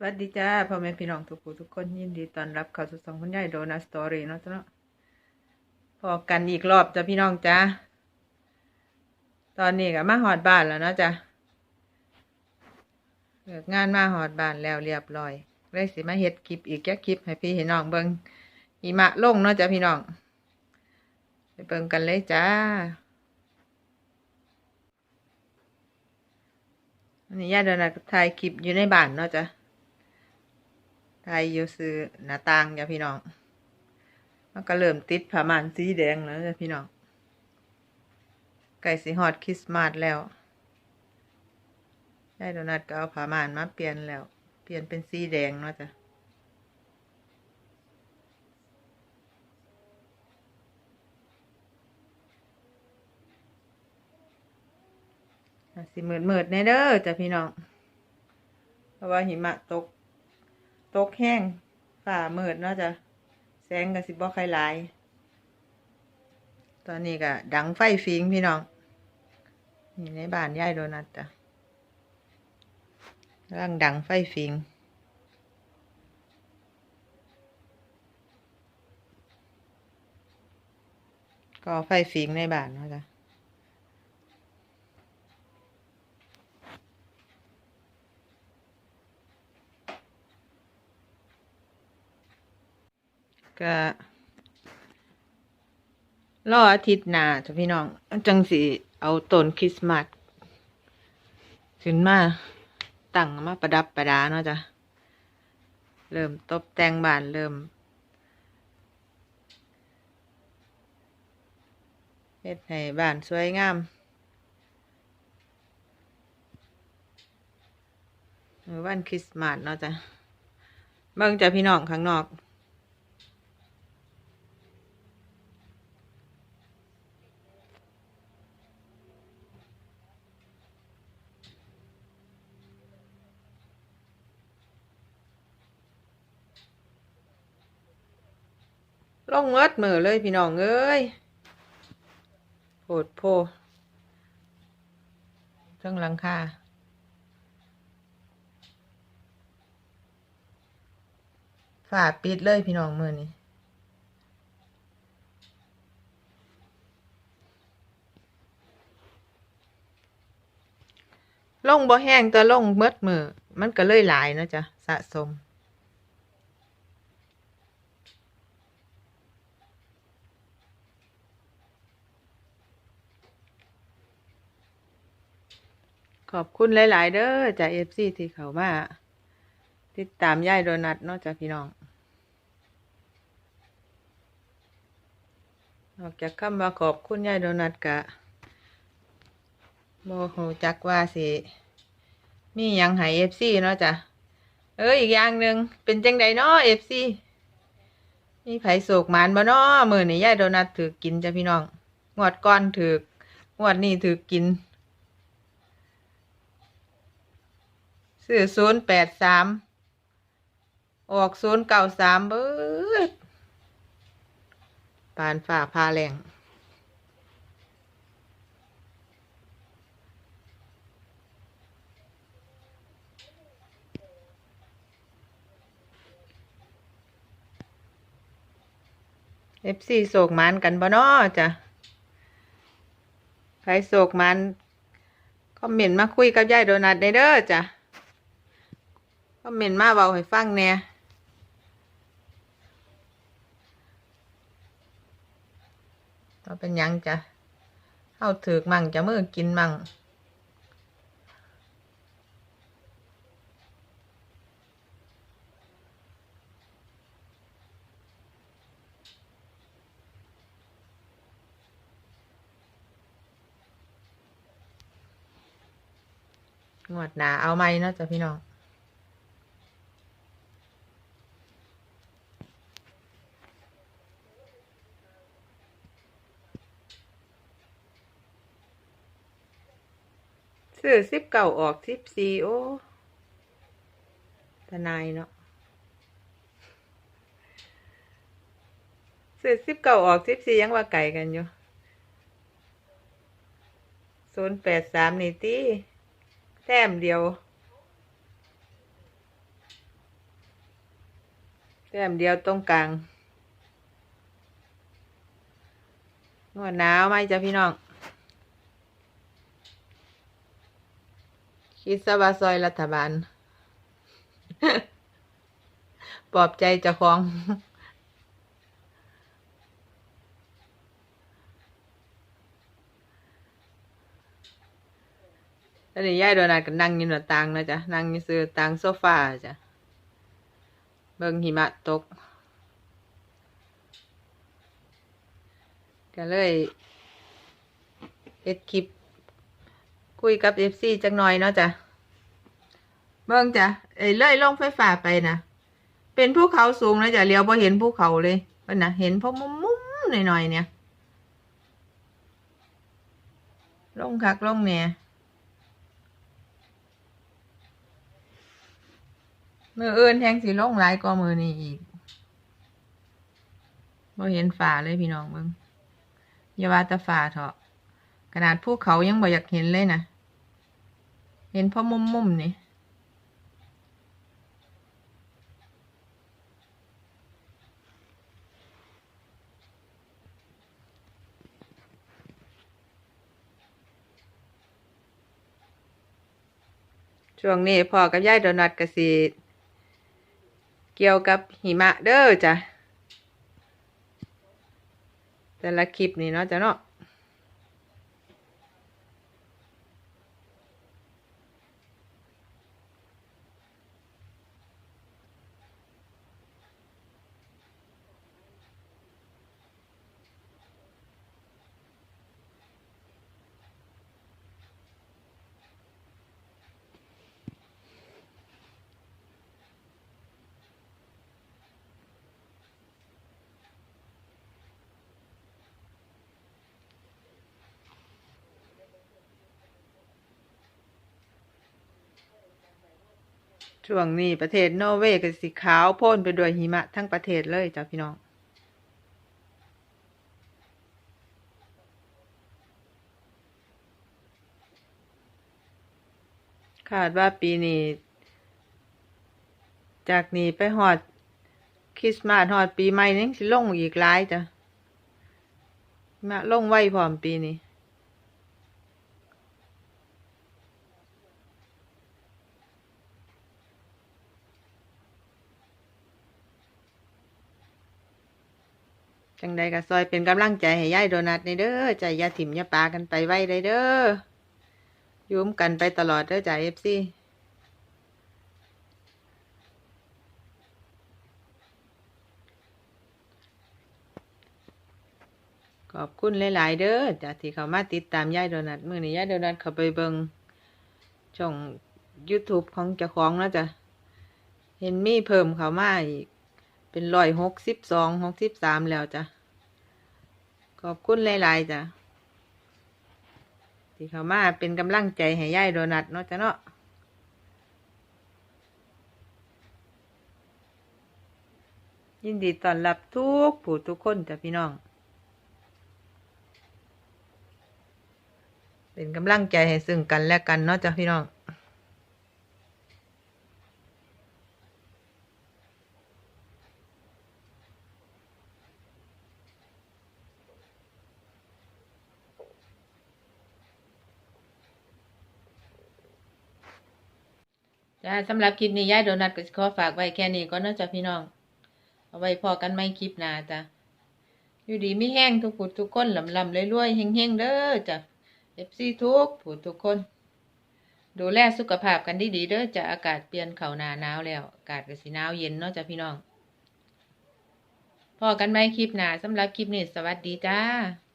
สวัสดีจ้าพ่อแม่พี่น้องทุกผู้ทุกคนยินดีต้อนรับเข้าสู่ช่องคุณยายโดนัสตอรี่เนาะจ้ะเนาพอกันอีกรอบจ้ะพี่น้องจ้าตอนนี้ก็มาหอดบ้านแล้วเนาะจ้ะเลิกงานมาหอดบ้านแล้วเรียบร้อยเลยสิมาเฮ็ดคลิปอีกแค่คลิปให้พี่ให้น้องเบิ่งหิมะลงเนาะจ้ะพี่น้องไปเบิ่งกันเลยจ้าอันนี้ยายโดนัทก็ถ่ายคลิปอยู่ในบ้านเนาะจ้ะ ไทยอยู่ซื้อหน้าต่างจ้ะพี่น้อง มันก็เริ่มติดผ้าม่านสีแดงแล้วจ้ะพี่น้องใกล้สิฮอดคริสต์มาสแล้วยายโดนัทก็เอาผ้าม่านมาเปลี่ยนแล้ว เปลี่ยนเป็นสีแดงเนาะจ้ะสิมืดมืดแน่เด้อจ้ะพี่น้อง เพราะว่าหิมะตก ตกแห้งฝ่ามืดเนาะจ้ะแสงกับสิบ่ใครหลาย ตอนนี้ก็ดังไฟฟิงพี่น้องนี่ในบ้านยายโดนัทจ้ะร่างดังไฟฟิงก็ไฟฟิงในบ้านเนาะจ้ะ ก็รออาทิตย์หน้าจ้ะพี่น้อง จังสิเอาต้นคริสต์มาสขึ้นมาตั้งมาประดับประดาเนาะจ้ะเริ่มตกแต่งบ้านเริ่มเฮ็ดให้บ้านสวยงามมื้อวันคริสต์มาสเนาะจ้ะเบิ่งจ้ะพี่น้องข้างนอก ลงเมิดมือเลยพี่น้องเอ้ยโผดโพทั้งหลังคาฝาปิดเลยพี่น้องมือนี้ลงบ่แห้งแต่ลงเมิดมือมันก็เลยหลายนะจ้ะสะสม ขอบคุณหลาย ๆ เด้อจากเอฟซีที่เขามาติดตามย่ายโดนัทนอกจากพี่น้อง นอกจากคำว่าขอบคุณย่ายโดนัทกะโมโหจักว่าสิ มียังหายเอฟซีเนาะจ้ะเอออีกอย่างหนึ่งเป็นจังใดเนาะเอฟซีมีไผโศกหมานบ่เนาะมือนี่ย่ายโดนัทถือกินจ้ะพี่น้องงวดก้อนถือกงวดนี้ถือกิน ซื้อศูนย์แปดสามออกศูนย์เก้าสามเบิดปานฝ่าพาแรงเอฟซีโศกมันกันบ่นอจ้ะใครโศกมันคอมเมนต์มาคุยกับยายโดนัทได้เด้อจ้ะ คอมเมนต์มาเบาให้ฟังแหน่เราเป็นยังจ้ะเข้าถือมั่งจะมือกินมั่งงวดหนาเอาไหมเนาะจ้ะพี่น้อง ซื้อสิบเก่าออกสิบสี่โอ้ทนายเนาะซื้อสิบเก่าออกสิบสี่ยังว่าไก่กันอยู่ศูนย์แปดสามนี่ตีแต้มเดียว แต้มเดียวตรงกลางนวดหนาวไหมจ้ะพี่น้อง คิดซะว่าซอยรัฐบาล ปลอบใจเจ้าของแล้วนี่ยายโดนัทก็นั่งอยู่หน้าต่างนะจ๊ะ นั่งอยู่ซื้อต่างโซฟาจ้ะ เบิ่งหิมะตก ก็เลยเฮ็ดคลิป คุยกับเอฟซีจักหน่อยเนาะจ้ะเบิ่งจ้ะเอ้ยเลยลงไฟฟ้าไปนะเป็นภูเขาสูงนะจ้ะเลี้ยวพอเห็นภูเขาเลยเพิ่นนะเห็นพอมุมมุมหน่อยๆเนี่ยลงคักลงเนี่ยมือเอื่นแทงสีลงหลายกว่ามือนี่อีกบ่เห็นฝ่าเลยพี่น้องเบิ่งอย่าว่าแต่ฝ่าเถอะ ขนาดภูเขายังบ่อยากเห็นเลยนะเห็นพอมุมมุมนี่ช่วงนี้พ่อกับยายโดนัทก็สิเกี่ยวกับหิมะเด้อจ้ะแต่ละคลิปนี่เนาะจ้ะเนาะ ช่วงนี้ประเทศนอร์เวย์ก็สิขาวพ่นไปด้วยหิมะทั้งประเทศเลยจ้ะพี่น้องคาดว่าปีนี้ จากนี้ไปฮอดคริสต์มาสฮอดปีใหม่นี่สิลงอีกหลายจ้ะมาลงไวพร้อมปีนี้ จังใดก็ซอยเป็นกำลังใจให้ยายโดนัทในเด้อใจยาถิ่มยาปากันไปไว้เลยเด้อยุ่มกันไปตลอดเด้อจ่าเอฟซีขอบคุณหลายๆเด้อจากที่เขามาติดตามยายโดนัทมื่อนี้ยายโดนัทเขาไปเบิงช่อง YouTube ของเจ้าของแล้วจ้ะเห็นมีเพิ่มเขามาอีก เป็นร้อยหกสิบสองหกสิบสามแล้วจ้ะ ขอบคุณหลาย ๆ จ้ะ ที่เขามาเป็นกำลังใจให้ยายโดนัทเนาะจ้ะเนาะยินดีต้อนรับทุกผู้ทุกคนจ้ะพี่น้อง เป็นกำลังใจให้ซึ่งกันและกันเนาะจ้ะพี่น้อง จ้าสำหรับคลิปนี้ยายโดนัทก็ขอฝากไว้แค่นี้ก็นาจะพี่น้อง เอาไว้พอกันไม่คลิปหนาจ้ะอยู่ดีไม่แห้งทุกผู้ทุกคนลำลำรวยๆเฮงๆเด้อจ้ะเอฟซีทุกผู้ทุกคน ดูแลสุขภาพกันดีๆเด้อจ้ะอากาศเปลี่ยนเข้าหนาหนาวแล้ว อากาศก็สิหนาวเย็นเนาะจ้ะพี่น้องพอกันไหมคลิปหนาสำหรับคลิปนี้สวัสดีจ้า